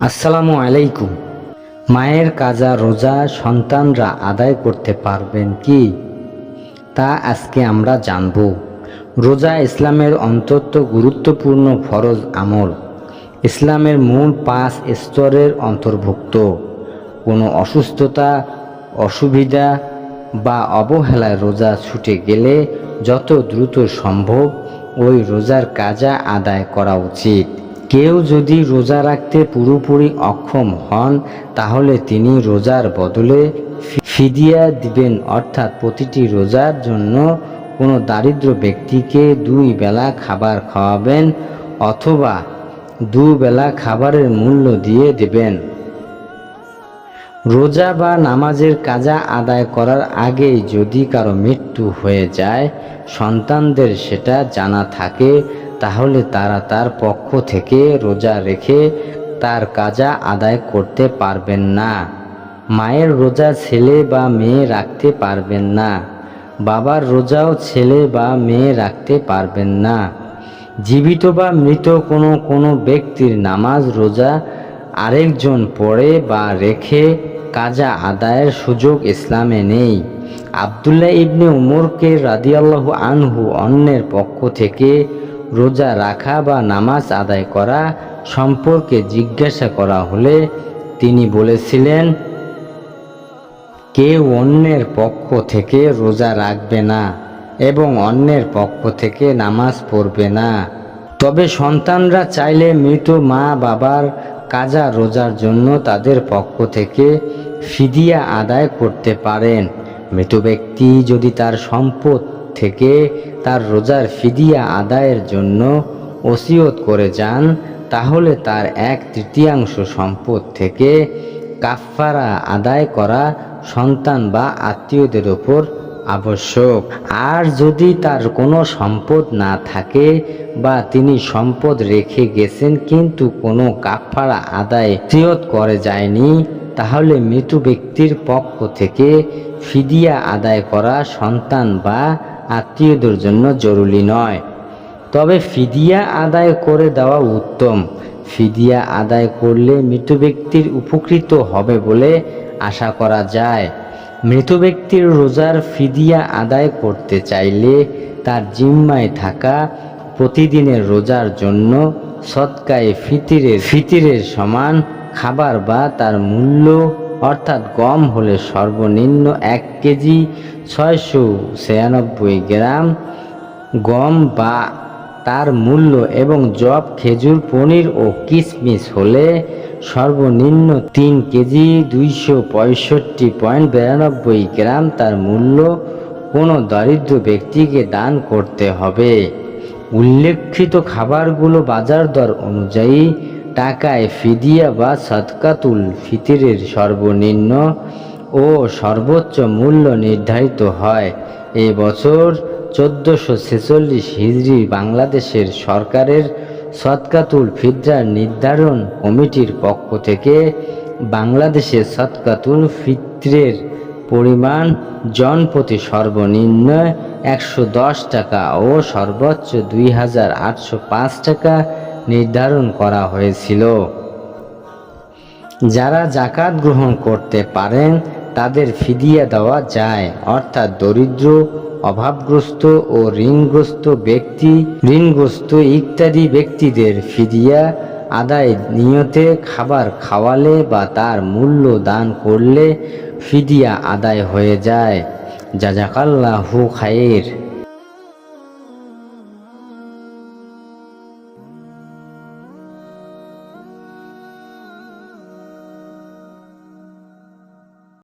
আসসালামু আলাইকুম। মায়ের কাজা রোজা সন্তানরা আদায় করতে পারবেন কি? তা আজকে আমরা জানব। রোজা ইসলামের অন্তত গুরুত্বপূর্ণ ফরজ আমল। ইসলামের মূল পাঁচ স্তরের অন্তর্ভুক্ত। কোনো অসুস্থতা, অসুবিধা বা অবহেলায় রোজা ছুটে গেলে যত দ্রুত সম্ভব ওই রোজার কাজা আদায় করা উচিত। কেউ যদি রোজা রাখতে পুরোপুরি অক্ষম হন, তাহলে তিনি রোজার বদলে ফিদিয়া দিবেন। অর্থাৎ প্রতিটি রোজার জন্য কোনো দারিদ্র ব্যক্তিকে দুই বেলা খাবার খাওয়াবেন অথবা দুবেলা খাবারের মূল্য দিয়ে দেবেন। রোজা বা নামাজের কাজা আদায় করার আগেই যদি কারও মৃত্যু হয়ে যায়, সন্তানদের সেটা জানা থাকে। তাহলে তারা তার পক্ষ থেকে রোজা রেখে তার কাজা আদায় করতে পারবেন না। মায়ের রোজা ছেলে বা মেয়ে রাখতে পারবেন না। বাবার রোজাও ছেলে বা মেয়ে রাখতে পারবেন না। জীবিত বা মৃত কোনো কোনো ব্যক্তির নামাজ, রোজা আরেকজন পড়ে বা রেখে কাজা আদায়ের সুযোগ ইসলামে নেই। আবদুল্লাহ ইবনে উমরকে রাদিয়াল্লাহু আনহু অন্যের পক্ষ থেকে রোজা রাখা বা নামাজ আদায় করা সম্পর্কে জিজ্ঞাসা করা হলে তিনি বলেছিলেন, কেউ অন্যের পক্ষ থেকে রোজা রাখবে না এবং অন্যের পক্ষ থেকে নামাজ পড়বে না। তবে সন্তানরা চাইলে মৃত মা বাবার কাজা রোজার জন্য তাদের পক্ষ থেকে ফিদিয়া আদায় করতে পারেন। মৃত ব্যক্তি যদি তার সম্পদ থেকে তার রোজার ফিদিয়া আদায়ের জন্য ওসিয়ত করে যান, তাহলে তার এক তৃতীয়াংশ সম্পদ থেকে কাফফারা আদায় করা সন্তান বা আত্মীয়দের ওপর আবশ্যক। আর যদি তার কোনো সম্পদ না থাকে বা তিনি সম্পদ রেখে গেছেন কিন্তু কোনো কাফারা আদায় ফিয়ত করে যায়নি, তাহলে মৃত ব্যক্তির পক্ষ থেকে ফিদিয়া আদায় করা সন্তান বা আত্মীয়দের জন্য জরুরি নয়। তবে ফিদিয়া আদায় করে দেওয়া উত্তম। ফিদিয়া আদায় করলে মৃত ব্যক্তির উপকৃত হবে বলে আশা করা যায়। মৃত ব্যক্তির রোজার ফিদিয়া আদায় করতে চাইলে তার জিম্মায় থাকা প্রতিদিনের রোজার জন্য সৎকায়ে ফিতিরের ফিতিরের সমান খাবার বা তার মূল্য অর্থাৎ গম হলে সর্বনিম্ন এক কেজি ছয়শো ছিয়ানব্বই গ্রাম গম বা তার মূল্য এবং জব খেজুর, পনির ও কিশমিশ হলে সর্বনিম্ন তিন কেজি দুইশো পঁয়ষট্টি পয়েন্ট বিরানব্বই গ্রাম তার মূল্য কোনো দরিদ্র ব্যক্তিকে দান করতে হবে। উল্লেখিত খাবারগুলো বাজার দর অনুযায়ী টাকায় ফিদিয়া বা সদকাতুল ফিতিরের সর্বনিম্ন ও সর্বোচ্চ মূল্য নির্ধারিত হয়। এই বছর চোদ্দোশো ছেচল্লিশ হিজড়ি বাংলাদেশের সরকারের সৎকাতুল ফিদ্রার নির্ধারণ কমিটির পক্ষ থেকে বাংলাদেশের সৎকাতুল ফিত্রের পরিমাণ জনপ্রতি সর্বনিম্ন একশো দশ টাকা ও সর্বোচ্চ দুই হাজার আটশো পাঁচ টাকা নির্ধারণ করা হয়েছিল। যারা জাকাত গ্রহণ করতে পারেন, তাদের ফিদিয়া দেওয়া যায়। অর্থাৎ দরিদ্র, অভাবগ্রস্ত ও ঋণগ্রস্ত ব্যক্তি, ঋণগ্রস্ত ইত্যাদি ব্যক্তিদের ফিদিয়া আদায় নিয়তে খাবার খাওয়ালে বা তার মূল্য দান করলে ফিদিয়া আদায় হয়ে যায়। জাজাকাল্লাহু খায়ের